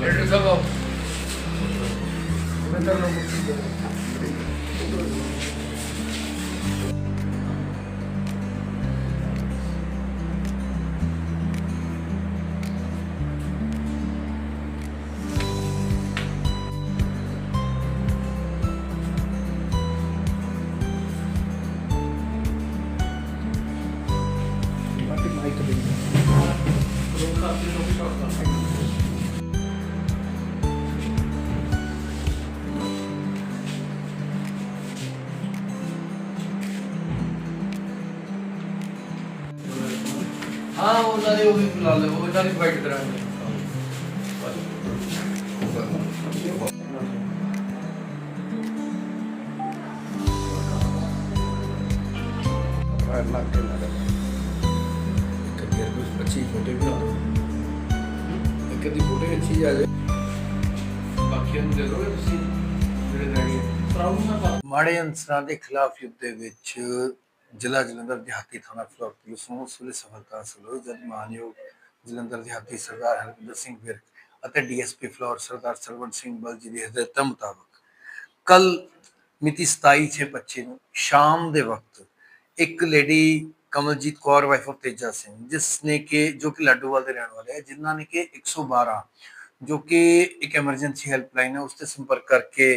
예를 들어서 ਹਾਂ ਉਹਨਾਂ ਦੇ ਉਹ ਵੀ ਲਾ ਲਓ ਉਹਨਾਂ ਦੀ ਵਾਈਟ ਕਰਾਂਗੇ ਮਾੜੇ ਅਨਸਰਾਂ ਦੇ ਖਿਲਾਫ ਯੁੱਧ ਦੇ ਵਿੱਚ ਜ਼ਿਲ੍ਹਾ ਜਲੰਧਰ ਦਿਹਾਤੀ ਥਾਣਾ ਫਲੋਰ ਪੁਲਿਸ ਨੂੰ ਉਸ ਵੇਲੇ ਸਫਲਤਾ ਹਾਸਲ ਹੋਈ ਜਦ ਮਾਨਯੋਗ ਜਲੰਧਰ ਦਿਹਾਤੀ ਸਰਦਾਰ ਹਰਵਿੰਦਰ ਸਿੰਘ ਵਿਰਕ ਅਤੇ ਡੀਐਸਪੀ ਫਲੋਰ ਸਰਦਾਰ ਸਰਵਣ ਸਿੰਘ ਬਲ ਜੀ ਦੀ ਹਦਾਇਤਾਂ ਮੁਤਾਬਕ ਕੱਲ ਮਿਤੀ 27/6/25 ਨੂੰ ਸ਼ਾਮ ਦੇ ਵਕਤ ਇੱਕ lady Kamaljit Kaur wife of Teja Singh ਜਿਸ ਨੇ ਕਿ ਜੋ ਕਿ ਲਾਡੋਵਾਲ ਦੇ ਰਹਿਣ ਵਾਲੇ ਹੈ ਜਿਨ੍ਹਾਂ ਨੇ ਕਿ 112 ਜੋ ਕਿ ਇੱਕ ਐਮਰਜੈਂਸੀ ਹੈਲਪਲਾਈਨ ਹੈ ਉਸ ਤੇ ਸੰਪਰਕ ਕਰਕੇ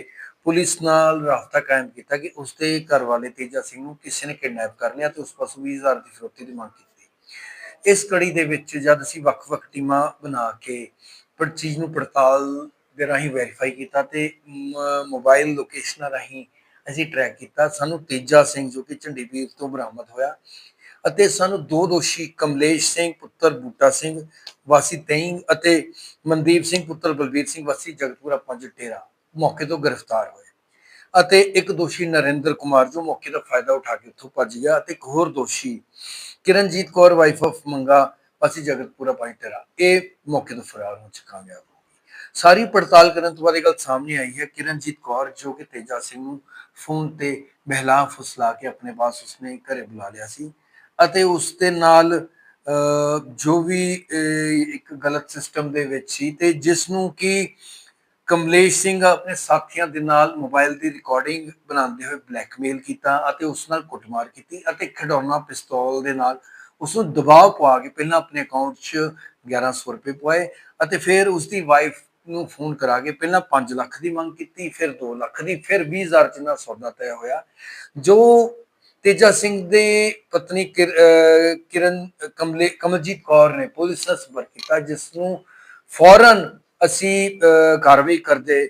ਪੁਲਿਸ ਨਾਲ ਰਾਬਤਾ ਕਾਇਮ ਕੀਤਾ ਕਿ ਉਸ ਘਰ ਵਾਲੇ ਤੇਜਾ ਸਿੰਘ ਨੂੰ ਕਿਸੇ ਨੇ ਕਿਡਨੈਪ ਕਰ ਲਿਆ ਤੇ ਉਸ ਪਾਸੋਂ 20000 ਦੀ ਫਿਰੌਤੀ ਦੀ ਮੰਗ ਕੀਤੀ। ਇਸ ਕੜੀ ਦੇ ਵਿੱਚ ਜਦ ਅਸੀਂ ਵੱਖ-ਵੱਖ ਟੀਮਾਂ ਬਣਾ ਕੇ ਪਰ ਚੀਜ਼ ਨੂੰ ਪੜਤਾਲ ਦੇ ਰਾਹੀਂ ਵੈਰੀਫਾਈ ਕੀਤਾ ਤੇ ਮੋਬਾਈਲ ਲੋਕੇਸ਼ਨਾਂ ਰਾਹੀਂ ਅਸੀਂ ਟਰੈਕ ਕੀਤਾ, ਸਾਨੂੰ ਤੇਜਾ ਸਿੰਘ ਜੋ ਕਿ ਝੰਡੀਪੀਰ ਤੋਂ ਬਰਾਮਦ ਹੋਇਆ ਅਤੇ ਸਾਨੂੰ ਦੋ ਦੋਸ਼ੀ ਕਮਲੇਸ਼ ਸਿੰਘ, ਪੁੱਤਰ ਬੂਟਾ ਸਿੰਘ, ਵਾਸੀ ਤੈਂਗ ਅਤੇ ਮਨਦੀਪ ਸਿੰਘ, ਪੁੱਤਰ ਬਲਬੀਰ ਸਿੰਘ, ਵਾਸੀ ਜਗਤਪੁਰਾ ਪੰਜ ਟੇਰਾ ਮੌਕੇ ਤੋਂ ਗ੍ਰਿਫਤਾਰ ਹੋਏ। ਅਤੇ ਇੱਕ ਦੋਸ਼ੀ ਨਰਿੰਦਰ ਕੁਮਾਰ ਜੋ ਮੌਕੇ ਦਾ ਫਾਇਦਾ ਉਠਾ ਕੇ ਉੱਥੋਂ ਭੱਜ ਗਿਆ ਅਤੇ ਇੱਕ ਹੋਰ ਦੋਸ਼ੀ ਕਿਰਨਜੀਤ ਕੌਰ ਵਾਈਫ ਆਫ ਮੰਗਾ ਵਾਸੀ ਜਗਤਪੁਰਾ ਪੰਜ ਟੇਰਾ। ਇਹ ਮੌਕੇ ਤੋਂ ਫਰਾਰ ਹੋ ਚ ਕਾਮਯਾਬ ਸਾਰੀ ਪੜਤਾਲ ਕਰਨ ਤੋਂ ਬਾਅਦ ਇਹ ਗੱਲ ਸਾਹਮਣੇ ਆਈ ਹੈ ਕਿਰਨਜੀਤ ਕੌਰ ਜੋ ਕਿ ਤੇਜਾ ਸਿੰਘ ਨੂੰ ਫੋਨ ਤੇ ਬਹਿਲਾ ਫੁਸਲਾ ਕੇ ਆਪਣੇ ਪਾਸ ਉਸਨੇ ਘਰੇ ਬੁਲਾ ਲਿਆ ਸੀ ਅਤੇ ਉਸ ਦੇ ਨਾਲ ਅਹ, ਜੋ ਵੀ ਇੱਕ ਗਲਤ ਸਿਸਟਮ ਦੇ ਵਿੱਚ ਸੀ ਤੇ ਜਿਸ ਨੂੰ ਕਿ ਕਮਲੇਸ਼ ਸਿੰਘ ਆਪਣੇ ਸਾਥੀਆਂ ਦੇ ਨਾਲ ਮੋਬਾਈਲ ਦੀ ਰਿਕਾਰਡਿੰਗ ਬਣਾਉਂਦੇ ਹੋਏ ਬਲੈਕਮੇਲ ਕੀਤਾ ਅਤੇ ਉਸ ਨਾਲ ਕੁੱਟਮਾਰ ਕੀਤੀ ਅਤੇ ਖਿਡੌਣਾ ਪਿਸਤੌਲ ਦੇ ਨਾਲ ਉਸ ਨੂੰ ਦਬਾਅ ਪਵਾ ਕੇ ਪਹਿਲਾਂ ਆਪਣੇ ਅਕਾਊਂਟ 'ਚ 1100 ਰੁਪਏ ਪਵਾਏ ਅਤੇ ਫਿਰ ਉਸ ਦੀ ਵਾਈਫ ਨੂੰ ਫੋਨ ਕਰਾ ਕੇ ਪਹਿਲਾਂ 5 ਲੱਖ ਦੀ ਮੰਗ ਕੀਤੀ, ਫਿਰ 2 ਲੱਖ ਦੀ, ਫਿਰ 20000 ਚ ਨਾਲ ਸੌਦਾ ਤੈਅ ਹੋਇਆ। ਜੋ ਤੇਜਾ ਸਿੰਘ ਦੇ ਪਤਨੀ ਕਿਰ- ਅਹ, ਕਿਰਨ, ਕਮਲੇ, ਕਮਲਜੀਤ ਕੌਰ ਨੇ ਪੁਲਿਸ ਨਾਲ ਸੰਪਰਕ ਕੀਤਾ ਜਿਸ ਨੂੰ ਫੌਰਨ ਅਸੀਂ ਕਾਰਵਾਈ ਕਰਦੇ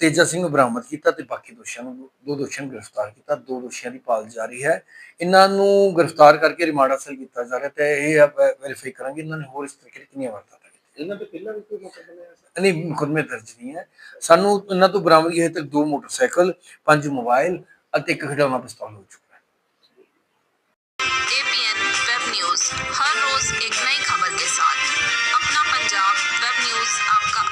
ਤੇਜਾ ਸਿੰਘ ਨੂੰ ਬਰਾਮਦ ਕੀਤਾ ਤੇ ਬਾਕੀ ਦੋਸ਼ੀਆਂ ਨੂੰ ਦੋ ਦੋਸ਼ੀਆਂ ਨੂੰ ਗ੍ਰਿਫਤਾਰ ਕੀਤਾ ਦੋ ਦੋਸ਼ੀਆਂ ਦੀ ਭਾਲ ਜਾਰੀ ਹੈ। ਇਹਨਾਂ ਨੂੰ ਗ੍ਰਿਫਤਾਰ ਕਰਕੇ ਰਿਮਾਂਡ ਹਾਸਲ ਕੀਤਾ ਜਾ ਰਿਹਾ ਤੇ ਇਹ ਵੈਰੀਫਾਈ ਕਰਾਂਗੇ ਇਹਨਾਂ ਨੇ ਹੋਰ ਇਸ ਤਰੀਕੇ ਕਿੰਨੀਆਂ ਕੀਤੀਆਂ। ਇਹਨਾਂ ਤੋਂ ਪਹਿਲਾਂ ਵੀ ਕੋਈ ਮੁਕੱਦਮਾ ਹੈ ਨਹੀਂ ਮੁਕਦਮੇ ਦਰਜ ਨਹੀਂ ਹੈ। ਸਾਨੂੰ ਇਹਨਾਂ ਤੋਂ ਬਰਾਮਦਗੀ ਹੈ ਤੱਕ ਦੋ ਮੋਟਰਸਾਈਕਲ ਪੰਜ ਮੋਬਾਈਲ ਅਤੇ ਇੱਕ ਖਿਡੌਣਾ ਪਿਸਤੌਲ ਹੋ ਚੁੱਕਾ।